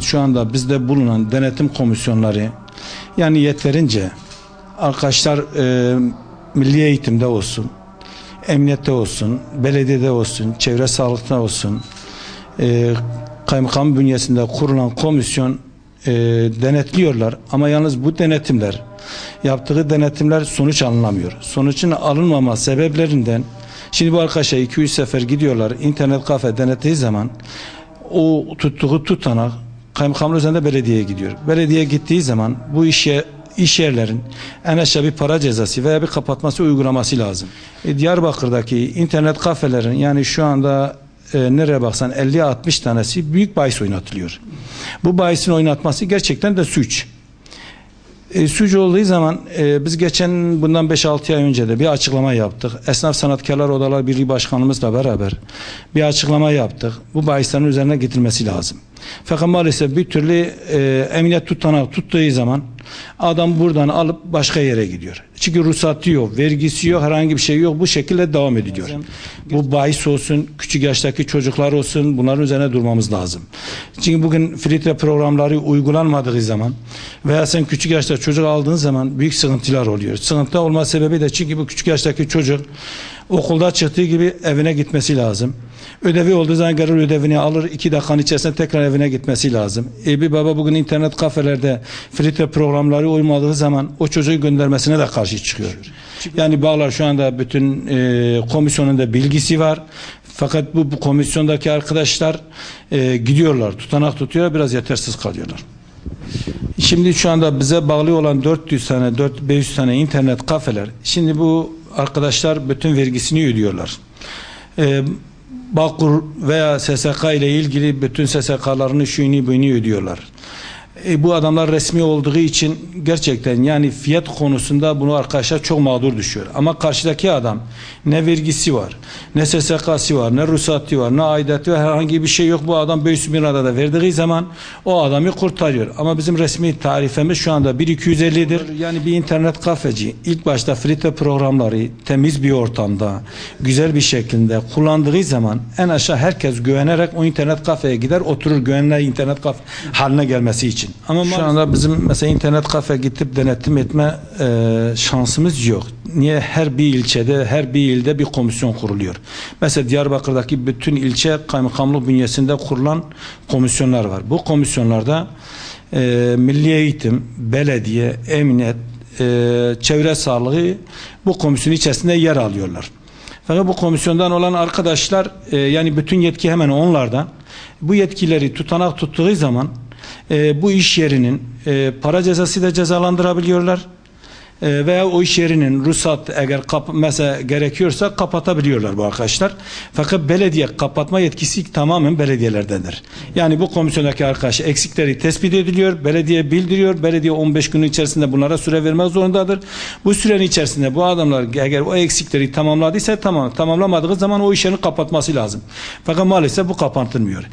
şu anda bizde bulunan denetim komisyonları yani yeterince arkadaşlar e, milli eğitimde olsun, emniyette olsun, belediyede olsun, çevre sağlıkta olsun, e, kaymakam bünyesinde kurulan komisyon e, denetliyorlar. Ama yalnız bu denetimler, yaptığı denetimler sonuç alınamıyor. Sonucun alınmama sebeplerinden, şimdi bu arkadaşlar 2-3 sefer gidiyorlar, internet kafe denettiği zaman o tuttuğu tutanak kaymakamlık üzerinde belediyeye gidiyor. Belediye gittiği zaman bu işe iş yerlerin en aşağı bir para cezası veya bir kapatması uygulaması lazım. E, Diyarbakır'daki internet kafelerin yani şu anda e, nereye baksan 50-60 tanesi büyük bahis oynatılıyor. Bu bahisin oynatması gerçekten de suç. E, suç olduğu zaman e, biz geçen bundan 5-6 ay önce de bir açıklama yaptık. Esnaf Sanatkarlar Odalar Birliği Başkanımızla beraber bir açıklama yaptık. Bu bahislerin üzerine getirilmesi lazım. Fakat maalesef bir türlü e, emniyet tutanak tuttuğu zaman adam buradan alıp başka yere gidiyor. Çünkü ruhsatı yok, vergisi yok, herhangi bir şey yok. Bu şekilde devam ediyor. Bu bahis olsun, küçük yaştaki çocuklar olsun bunların üzerine durmamız lazım. Çünkü bugün filtre programları uygulanmadığı zaman veya sen küçük yaşta çocuk aldığın zaman büyük sıkıntılar oluyor. Sıkıntı olma sebebi de çünkü bu küçük yaştaki çocuk okulda çıktığı gibi evine gitmesi lazım. Ödevi olduğu zaman gelir ödevini alır. iki dakikanın içerisinde tekrar evine gitmesi lazım. E bir baba bugün internet kafelerde filtre programları uymadığı zaman o çocuğu göndermesine de karşı çıkıyor. Yani bağlar şu anda bütün e, komisyonun da bilgisi var. Fakat bu, bu komisyondaki arkadaşlar e, gidiyorlar, tutanak tutuyor, biraz yetersiz kalıyorlar. Şimdi şu anda bize bağlı olan 400 tane, 4 500 tane internet kafeler. Şimdi bu arkadaşlar bütün vergisini ödüyorlar. Ee, Bağkur veya SSK ile ilgili bütün SSK'larını şuyunu bunu ödüyorlar. E, bu adamlar resmi olduğu için gerçekten yani fiyat konusunda bunu arkadaşlar çok mağdur düşüyor. Ama karşıdaki adam ne vergisi var, ne SSK'sı var, ne ruhsatı var, ne aidatı var, herhangi bir şey yok. Bu adam 500 bin lirada verdiği zaman o adamı kurtarıyor. Ama bizim resmi tarifemiz şu anda 1250'dir. Yani bir internet kafeci ilk başta filtre programları temiz bir ortamda, güzel bir şekilde kullandığı zaman en aşağı herkes güvenerek o internet kafeye gider oturur güvenli internet kafe haline gelmesi için. Ama şu anda bizim mesela internet kafe gidip denetim etme e, şansımız yok. Niye? Her bir ilçede, her bir ilde bir komisyon kuruluyor. Mesela Diyarbakır'daki bütün ilçe kaymakamlık bünyesinde kurulan komisyonlar var. Bu komisyonlarda e, milli eğitim, belediye, emniyet, e, çevre sağlığı bu komisyon içerisinde yer alıyorlar. Fakat bu komisyondan olan arkadaşlar e, yani bütün yetki hemen onlardan. Bu yetkileri tutanak tuttuğu zaman e, bu iş yerinin e, para cezası da cezalandırabiliyorlar. E, veya o iş yerinin ruhsat eğer kap mesela gerekiyorsa kapatabiliyorlar bu arkadaşlar. Fakat belediye kapatma yetkisi tamamen belediyelerdendir. Yani bu komisyondaki arkadaş eksikleri tespit ediliyor, belediye bildiriyor. Belediye 15 gün içerisinde bunlara süre vermek zorundadır. Bu sürenin içerisinde bu adamlar eğer o eksikleri tamamladıysa tamam, tamamlamadığı zaman o iş yerini kapatması lazım. Fakat maalesef bu kapatılmıyor.